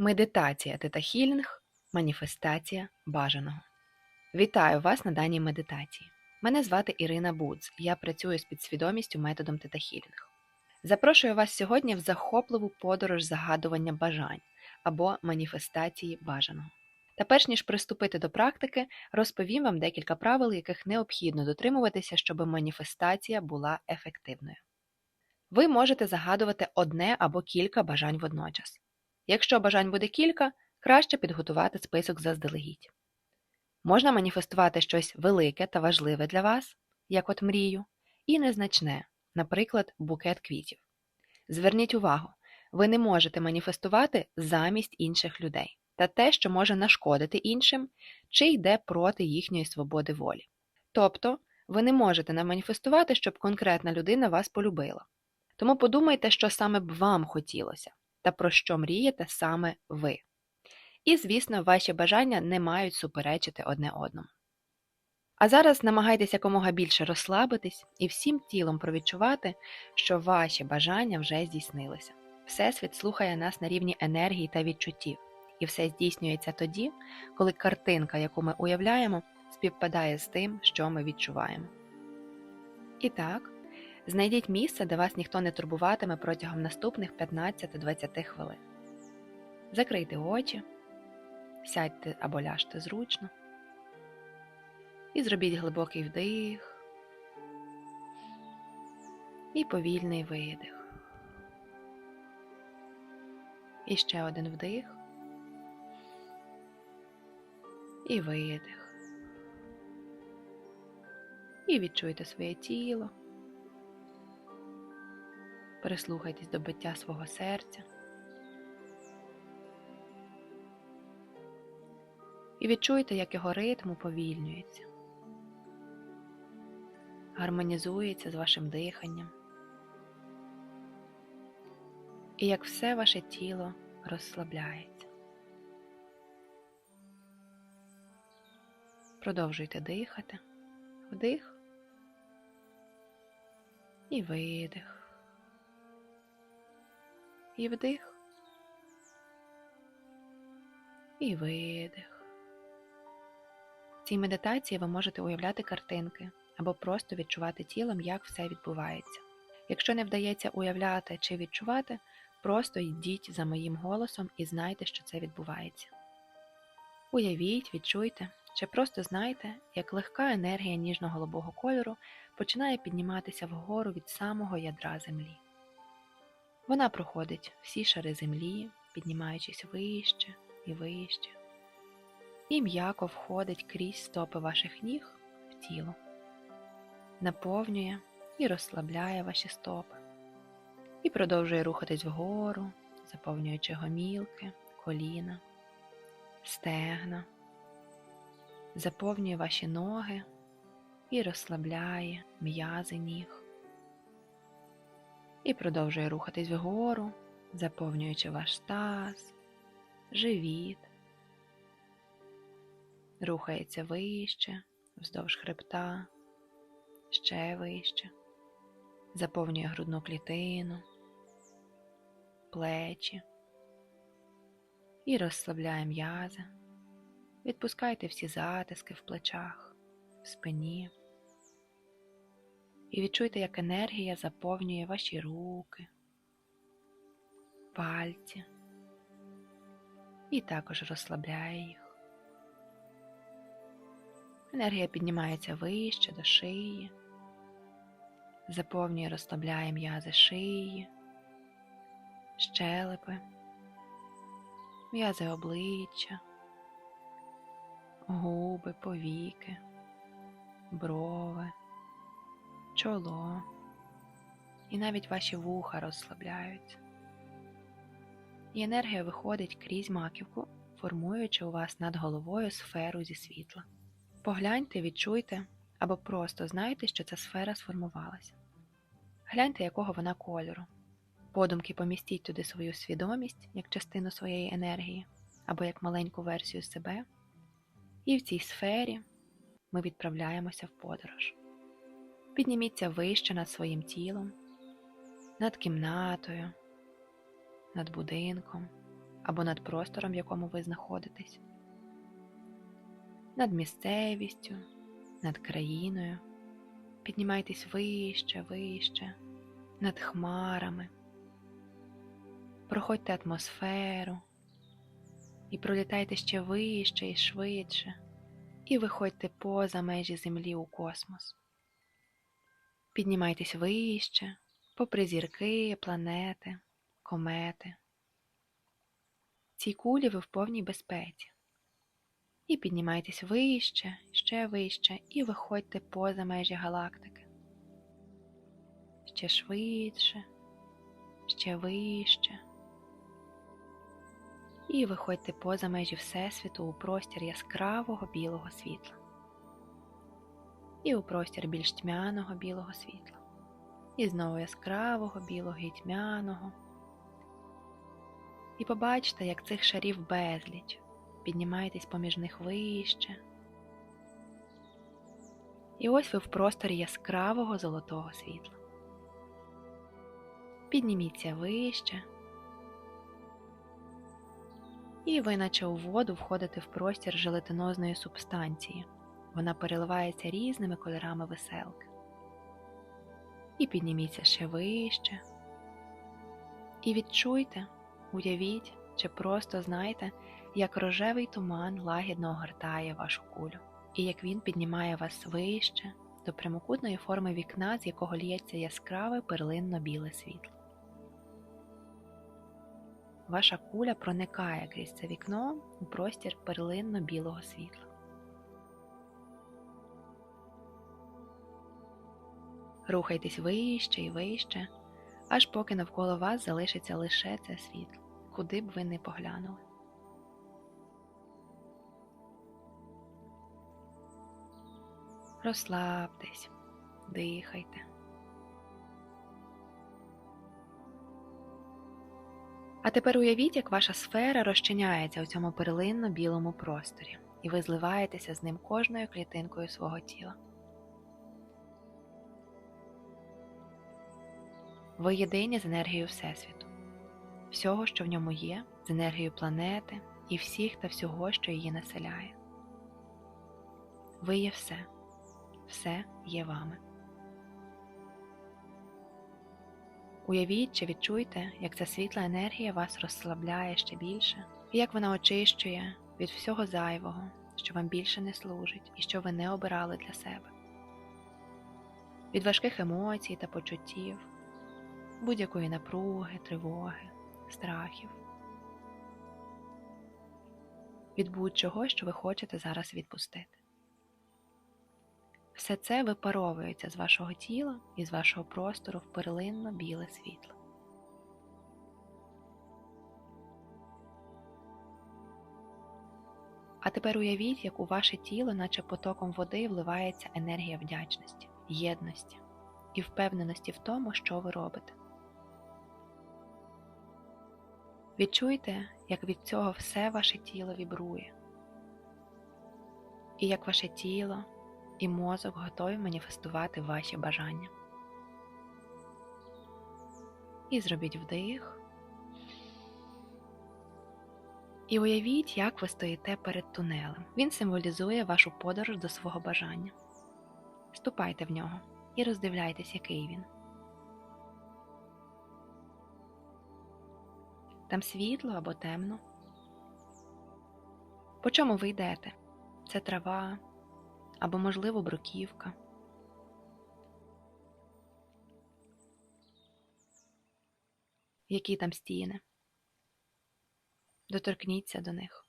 Медитація тета-хілінг – маніфестація бажаного. Вітаю вас на даній медитації. Мене звати Ірина Будз. Я працюю з підсвідомістю методом тета-хілінг. Запрошую вас сьогодні в захопливу подорож загадування бажань або маніфестації бажаного. Та перш ніж приступити до практики, розповім вам декілька правил, яких необхідно дотримуватися, щоб маніфестація була ефективною. Ви можете загадувати одне або кілька бажань водночас. Якщо бажань буде кілька, краще підготувати список заздалегідь. Можна маніфестувати щось велике та важливе для вас, як от мрію, і незначне, наприклад, букет квітів. Зверніть увагу, ви не можете маніфестувати замість інших людей та те, що може нашкодити іншим чи йде проти їхньої свободи волі. Тобто, ви не можете наманіфестувати, щоб конкретна людина вас полюбила. Тому подумайте, що саме б вам хотілося та про що мрієте саме ви. І, звісно, ваші бажання не мають суперечити одне одному. А зараз намагайтеся якомога більше розслабитись і всім тілом провідчувати, що ваші бажання вже здійснилися. Всесвіт слухає нас на рівні енергії та відчуттів, і все здійснюється тоді, коли картинка, яку ми уявляємо, співпадає з тим, що ми відчуваємо. І так, знайдіть місце, де вас ніхто не турбуватиме протягом наступних 15-20 хвилин. Закрийте очі, сядьте або ляжте зручно і зробіть глибокий вдих і повільний видих. І ще один вдих і видих. І відчуйте своє тіло. Прислухайтесь до биття свого серця. І відчуйте, як його ритм уповільнюється, гармонізується з вашим диханням. І як все ваше тіло розслабляється. Продовжуйте дихати, вдих і видих. І вдих. І видих. В цій медитації ви можете уявляти картинки або просто відчувати тілом, як все відбувається. Якщо не вдається уявляти чи відчувати, просто йдіть за моїм голосом і знайте, що це відбувається. Уявіть, відчуйте, чи просто знайте, як легка енергія ніжно-голубого кольору починає підніматися вгору від самого ядра землі. Вона проходить всі шари землі, піднімаючись вище і вище, і м'яко входить крізь стопи ваших ніг в тіло, наповнює і розслабляє ваші стопи, і продовжує рухатись вгору, заповнюючи гомілки, коліна, стегна, заповнює ваші ноги і розслабляє м'язи ніг і продовжує рухатись вгору, заповнюючи ваш таз, живіт, рухається вище, вздовж хребта, ще вище, заповнює грудну клітину, плечі і розслабляє м'язи. Відпускайте всі затиски в плечах, в спині. І відчуйте, як енергія заповнює ваші руки, пальці. І також розслабляє їх. Енергія піднімається вище до шиї, заповнює, розслабляє м'язи шиї, щелепи, м'язи обличчя, губи, повіки, брови чоло, і навіть ваші вуха розслабляються. І енергія виходить крізь маківку, формуючи у вас над головою сферу зі світла. Погляньте, відчуйте або просто знайте, що ця сфера сформувалася. Гляньте, якого вона кольору. Подумки помістіть туди свою свідомість як частину своєї енергії або як маленьку версію себе. І в цій сфері ми відправляємося в подорож. Підніміться вище над своїм тілом, над кімнатою, над будинком або над простором, в якому ви знаходитесь, над місцевістю, над країною. Піднімайтесь вище, вище, над хмарами, проходьте атмосферу і пролітайте ще вище і швидше, і виходьте поза межі Землі у космос. Піднімайтесь вище, попри зірки, планети, комети. Цій кулі ви в повній безпеці. І піднімайтесь вище, ще вище, і виходьте поза межі галактики. Ще швидше, ще вище. І виходьте поза межі Всесвіту у простір яскравого білого світла. І у простір більш тьмяного білого світла. І знову яскравого білого і тьмяного. І побачите, як цих шарів безліч. Піднімайтесь поміж них вище. І ось ви в просторі яскравого золотого світла. Підніміться вище. І ви, наче у воду, входите в простір желатинозної субстанції. Вона переливається різними кольорами веселки. І підніміться ще вище. І відчуйте, уявіть чи просто знайте, як рожевий туман лагідно огортає вашу кулю, і як він піднімає вас вище до прямокутної форми вікна, з якого лється яскраве перлинно-біле світло. Ваша куля проникає крізь це вікно у простір перлинно-білого світла. Рухайтесь вище і вище, аж поки навколо вас залишиться лише це світло, куди б ви не поглянули. Розслабтесь, дихайте. А тепер уявіть, як ваша сфера розчиняється у цьому перлинно білому просторі, і ви зливаєтеся з ним кожною клітинкою свого тіла. Ви єдині з енергією Всесвіту, всього, що в ньому є, з енергією планети і всіх та всього, що її населяє. Ви є все, все є вами. Уявіть чи відчуйте, як ця світла енергія вас розслабляє ще більше, і як вона очищує від всього зайвого, що вам більше не служить і що ви не обирали для себе, від важких емоцій та почуттів, будь-якої напруги, тривоги, страхів, від будь-чого, що ви хочете зараз відпустити. Все це випаровується з вашого тіла і з вашого простору в перлинно біле світло. А тепер уявіть, як у ваше тіло, наче потоком води, вливається енергія вдячності, єдності і впевненості в тому, що ви робите. Відчуйте, як від цього все ваше тіло вібрує, і як ваше тіло і мозок готові маніфестувати ваші бажання. І зробіть вдих. І уявіть, як ви стоїте перед тунелем. Він символізує вашу подорож до свого бажання. Ступайте в нього і роздивляйтесь, який він. Там світло або темно. По чому ви йдете? Це трава, або, можливо, бруківка. Які там стіни? Доторкніться до них.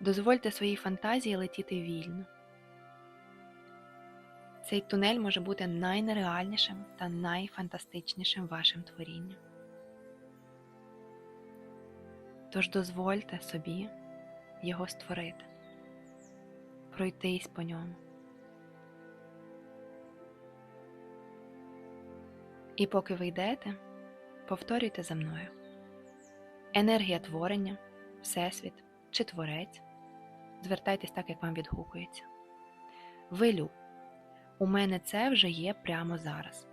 Дозвольте своїй фантазії летіти вільно. Цей тунель може бути найнереальнішим та найфантастичнішим вашим творінням. Тож дозвольте собі його створити, пройтись по ньому. І поки ви йдете, повторюйте за мною. Енергія творення, Всесвіт чи Творець. Звертайтесь так, як вам відгукується. Вилю, У мене це вже є прямо зараз.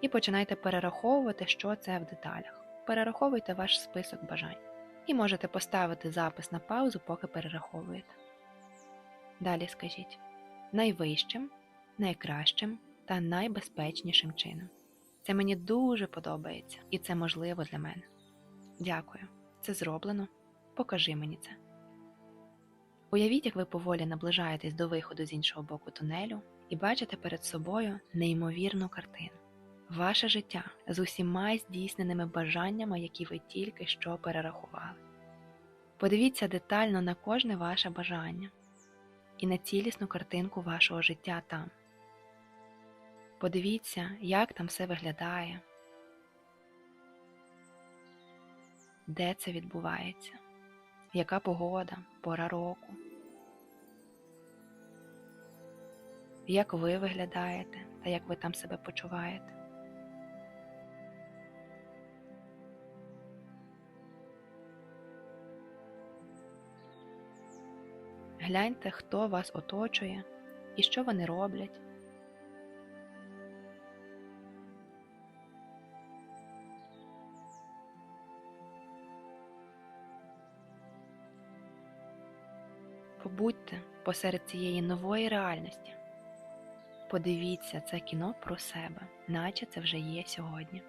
І починайте перераховувати, що це в деталях. Перераховуйте ваш список бажань. І можете поставити запис на паузу, поки перераховуєте. Далі скажіть найвищим, найкращим та найбезпечнішим чином. Це мені дуже подобається і це можливо для мене. Дякую. Це зроблено. Покажи мені це. Уявіть, як ви поволі наближаєтесь до виходу з іншого боку тунелю і бачите перед собою неймовірну картину. Ваше життя з усіма здійсненими бажаннями, які ви тільки що перерахували. Подивіться детально на кожне ваше бажання і на цілісну картинку вашого життя там. Подивіться, як там все виглядає, де це відбувається, яка погода, пора року, як ви виглядаєте та як ви там себе почуваєте. Гляньте, хто вас оточує і що вони роблять. Побудьте посеред цієї нової реальності. Подивіться це кіно про себе, наче це вже є сьогодні.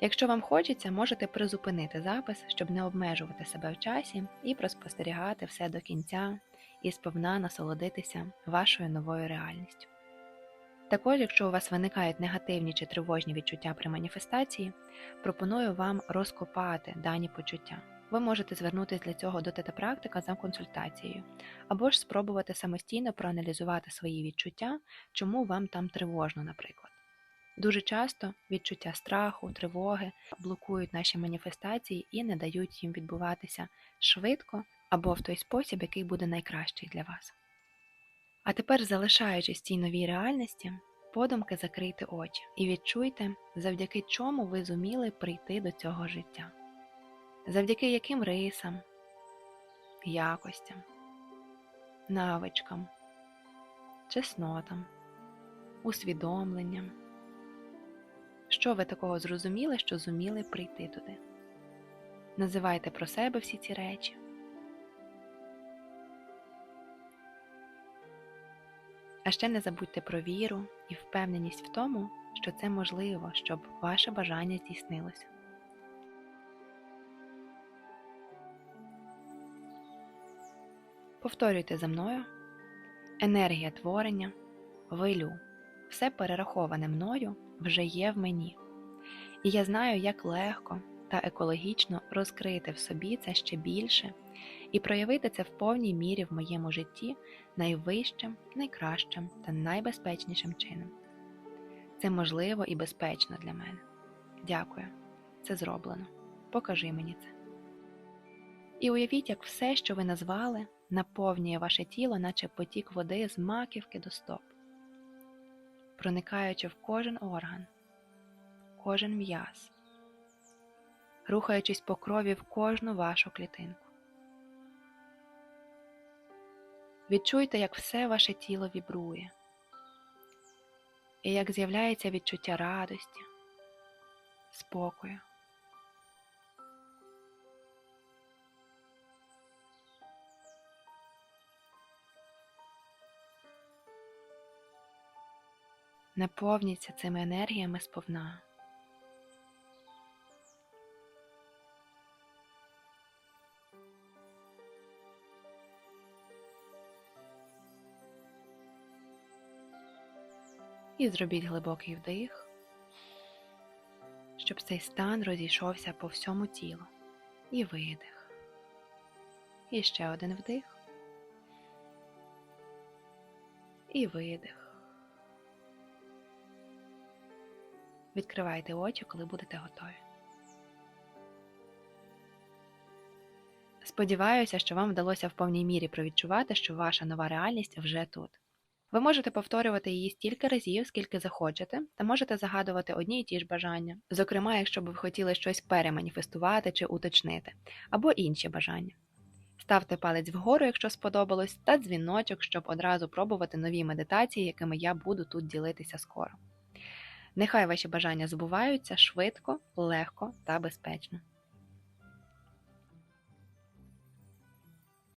Якщо вам хочеться, можете призупинити запис, щоб не обмежувати себе в часі і проспостерігати все до кінця і сповна насолодитися вашою новою реальністю. Також, якщо у вас виникають негативні чи тривожні відчуття при маніфестації, пропоную вам розкопати дані почуття. Ви можете звернутися для цього до тета-практика за консультацією, або ж спробувати самостійно проаналізувати свої відчуття, чому вам там тривожно, наприклад. Дуже часто відчуття страху, тривоги блокують наші маніфестації і не дають їм відбуватися швидко або в той спосіб, який буде найкращий для вас. А тепер, залишаючись цій новій реальності, подумки закрийте очі і відчуйте, завдяки чому ви зуміли прийти до цього життя, завдяки яким рисам, якостям, навичкам, чеснотам, усвідомленням. Що ви такого зрозуміли, що зуміли прийти туди? Називайте про себе всі ці речі. А ще не забудьте про віру і впевненість в тому, що це можливо, щоб ваше бажання здійснилося. Повторюйте за мною енергія творення, вилю, все перераховане мною вже є в мені, і я знаю, як легко та екологічно розкрити в собі це ще більше і проявити це в повній мірі в моєму житті найвищим, найкращим та найбезпечнішим чином. Це можливо і безпечно для мене. Дякую, це зроблено. Покажи мені це. І уявіть, як все, що ви назвали, наповнює ваше тіло, наче потік води з маківки до стоп, проникаючи в кожен орган, кожен м'яз, рухаючись по крові в кожну вашу клітинку. Відчуйте, як все ваше тіло вібрує, і як з'являється відчуття радості, спокою. Наповніться цими енергіями сповна. І зробіть глибокий вдих, щоб цей стан розійшовся по всьому тілу. І видих. І ще один вдих. І видих. Відкривайте очі, коли будете готові. Сподіваюся, що вам вдалося в повній мірі провідчувати, що ваша нова реальність вже тут. Ви можете повторювати її стільки разів, скільки захочете, та можете загадувати одні й ті ж бажання, зокрема, якщо б ви хотіли щось переманіфестувати чи уточнити, або інші бажання. Ставте палець вгору, якщо сподобалось, та дзвіночок, щоб одразу пробувати нові медитації, якими я буду тут ділитися скоро. Нехай ваші бажання збуваються швидко, легко та безпечно.